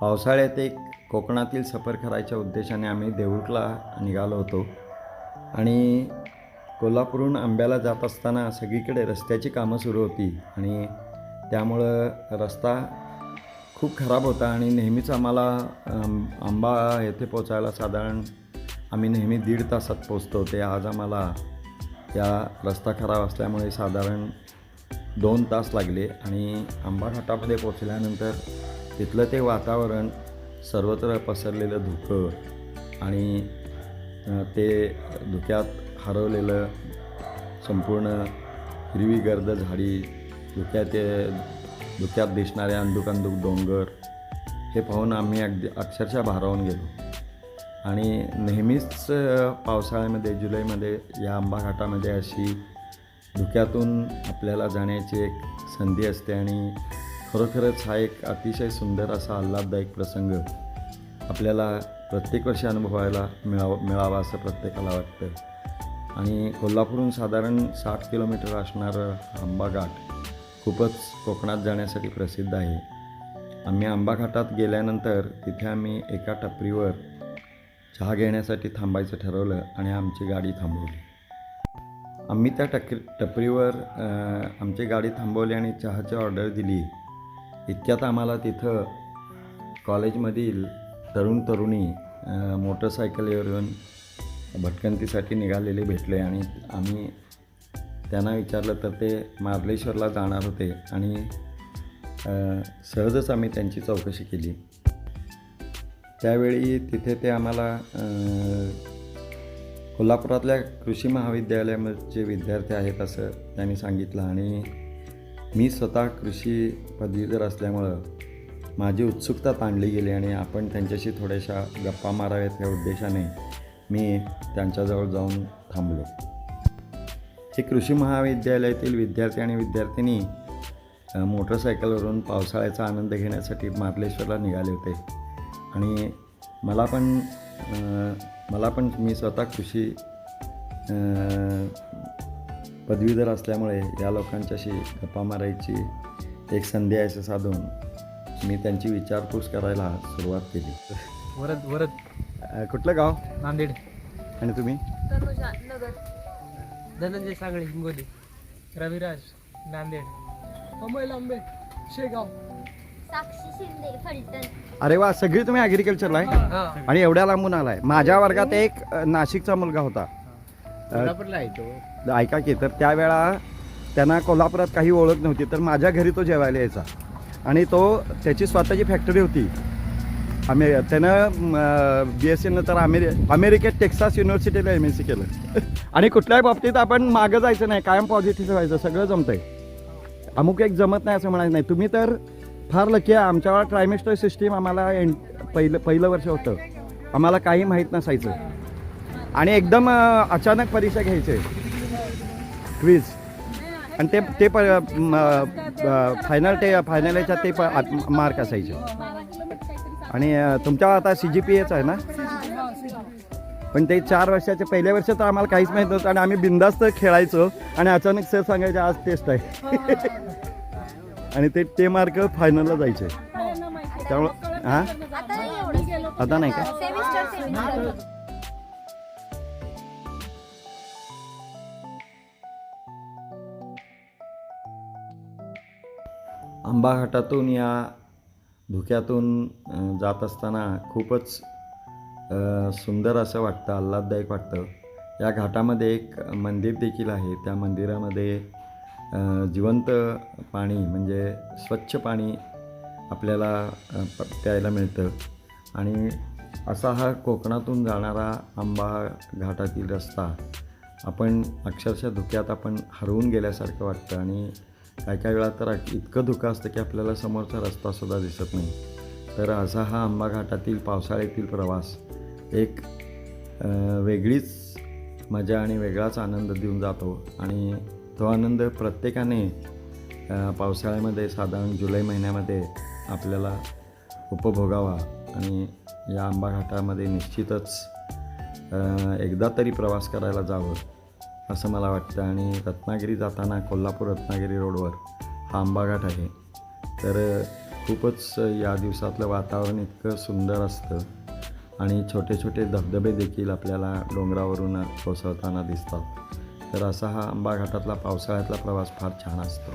पावसाळ्यात एक कोकणातील सफर करायच्या उद्देशाने आम्ही देऊळला निघालो होतो. आणि कोल्हापूरहून आंब्याला जात असताना सगळीकडे रस्त्याची कामं सुरू होती. आणि त्यामुळं रस्ता खूप खराब होता आणि नेहमीच आम्हाला आंबा येथे पोचायला साधारण आम्ही नेहमी दीड तासात पोचतो ते आज आम्हाला या रस्ता खराब असल्यामुळे साधारण दोन तास लागले आणि आंबा घाटामध्ये पोचल्यानंतर तिथलं ते वातावरण सर्वत्र पसरलेलं धुकं आणि ते धुक्यात हरवलेलं संपूर्ण हिरवी गर्द झाडी धुक्यात ते धुक्यात दिसणारे अंदुक डोंगर हे पाहून आम्ही अगदी अक्षरशः भारावून गेलो. आणि नेहमीच पावसाळ्यामध्ये जुलैमध्ये या आंबा घाटामध्ये अशी धुक्यातून आपल्याला जाण्याची एक संधी असते आणि खरोखरच हा एक अतिशय सुंदर असा आल्हाददायक प्रसंग आपल्याला प्रत्येक वर्षी अनुभवायला मिळावं मिळावा असं प्रत्येकाला वाटतं. आणि कोल्हापूरहून साधारण साठ किलोमीटर असणारं आंबाघाट खूपच कोकणात जाण्यासाठी प्रसिद्ध आहे. आम्ही आंबाघाटात गेल्यानंतर तिथे आम्ही एका टपरीवर चहा घेण्यासाठी थांबायचं ठरवलं आणि आमची गाडी थांबवली. आम्ही त्या टक टपरीवर आमची गाडी थांबवली आणि चहाची ऑर्डर दिली. इतक्यात आम्हाला तिथं कॉलेजमधील तरुण तरुणी मोटरसायकलीवर येऊन भटकंतीसाठी निघालेले भेटले आणि आम्ही त्यांना विचारलं तर ते मार्लेश्वरला जाणार होते आणि सहजच आम्ही त्यांची चौकशी केली. त्यावेळी तिथे ते आम्हाला कोल्हापुरातल्या कृषी महाविद्यालयाचे विद्यार्थी आहेत असं त्यांनी सांगितलं आणि मी स्वतः कृषी पदवीधर असल्यामुळं माझी उत्सुकता ताणली गेली आणि आपण त्यांच्याशी थोड्याशा गप्पा माराव्यात या उद्देशाने मी त्यांच्याजवळ जाऊन थांबलो. हे कृषी महाविद्यालयातील विद्यार्थी आणि विद्यार्थिनी मोटरसायकलवरून पावसाळ्याचा आनंद घेण्यासाठी मार्लेश्वरला निघाले होते. आणि मला पण मला पण मी स्वतः कृषी पदवीधर असल्यामुळे या लोकांच्याशी गप्पा मारायची एक संधी आहे असं साधून मी त्यांची विचारपूस करायला सुरुवात केली. वरद वरद. कुठलं गाव? नांदेड. आणि तुम्ही? तनुजा नगर. धनंजय सागळे हिंगोली. रविराज नांदेड. अमोल आंबे शेगाव. साक्षी शिंदे फलटण. अरे वा सगळी तुम्ही ॲग्रिकल्चरला आहे? हा आणि एवढ्या लांबून आलाय. माझ्या वर्गात एक नाशिकचा मुलगा होता. ऐका की तर त्यावेळा त्यांना कोल्हापुरात काही ओळख नव्हती तर माझ्या घरी तो जेवायला यायचा. आणि तो त्याची स्वतःची फॅक्टरी होती. आमे त्यानं बी एस सी नंतर अमेरि अमेरिकेत टेक्सास युनिव्हर्सिटीला एम एस सी केलं. आणि कुठल्याही बाबतीत आपण मागं जायचं नाही कायम पॉझिटिव्ह व्हायचं सगळं जमतंय. अमुक एक जमत नाही असं म्हणायचं नाही. तुम्ही तर फार लकी आहे. आमच्या वेळा ट्रायमेस्टर सिस्टीम आम्हाला एन पहिलं पहिलं वर्ष होतं. आम्हाला काही माहीत नसायचं. आणि एकदम अचानक परीक्षा घ्यायचे. क्विज. आणि ते ते प फायनल ते फायनल याच्यात ते प मार्क असायचे. आणि तुमच्या आता सी जी पी एच आहे ना? पण ते चार वर्षाचे पहिल्या वर्ष तर आम्हाला काहीच माहीत नव्हतं आणि आम्ही बिंदास्त खेळायचो आणि अचानक सर सांगायचे आज टेस्ट आहे. आणि ते ते मार्क फायनलला जायचे. त्यामुळं हां? आता नाही का? आंबा घाटातून या धुक्यातून जात असताना खूपच सुंदर असं वाटतं आल्हाददायक वाटतं. या घाटामध्ये एक मंदिर देखील आहे. त्या मंदिरामध्ये जिवंत पाणी म्हणजे स्वच्छ पाणी आपल्याला प्यायला मिळतं. आणि असा हा कोकणातून जाणारा आंबा घाटातील रस्ता आपण अक्षरशः धुक्यात आपण हरवून गेल्यासारखं वाटतं आणि काय काय वेळा तर इतकं धुकं असतं की आपल्याला समोरचा रस्तासुद्धा दिसत नाही. तर असा हा आंबा घाटातील पावसाळ्यातील प्रवास. एक वेगळीच मजा आणि वेगळाच आनंद देऊन जातो. आणि तो आनंद प्रत्येकाने पावसाळ्यामध्ये साधारण जुलै महिन्यामध्ये आपल्याला उपभोगावा. आणि या आंबा घाटामध्ये निश्चितच एकदा तरी प्रवास करायला जावं. असं मला वाटतं. आणि रत्नागिरी जाताना कोल्हापूर रत्नागिरी रोडवर हा आंबाघाट आहे. तर खूपच या दिवसातलं वातावरण इतकं सुंदर असतं. आणि छोटे छोटे धबधबे देखील आपल्याला डोंगरावरून कोसळताना दिसतात. तर असा हा आंबा घाटातला पावसाळ्यातला प्रवास फार छान असतो.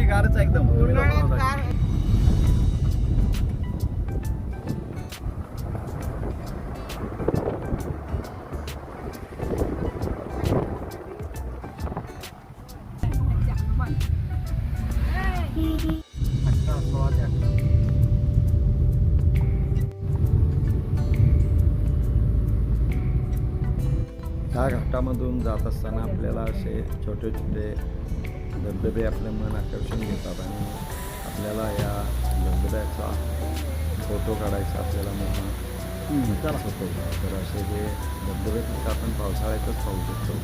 खोली गारच एकदम. ह्या घाटामधून जात असताना आपल्याला असे छोटे छोटे धबधबे आपले मन आकर्षून घेतात आणि आपल्याला या धबधब्याचा फोटो काढायचा आपल्याला मोठा होतो. तर असे जे धबधबे फक्त आपण पावसाळ्यातच पाहू शकतो.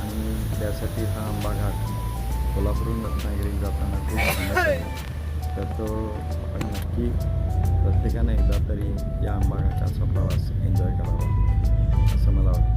आणि त्यासाठी हा आंबा घाट कोल्हापूरहून रत्नागिरी जाताना खूप तर तो आपण नक्की प्रत्येकाने एकदा तरी या आंबा घाटाचा प्रवास एन्जॉय करावा असं मला वाटतं.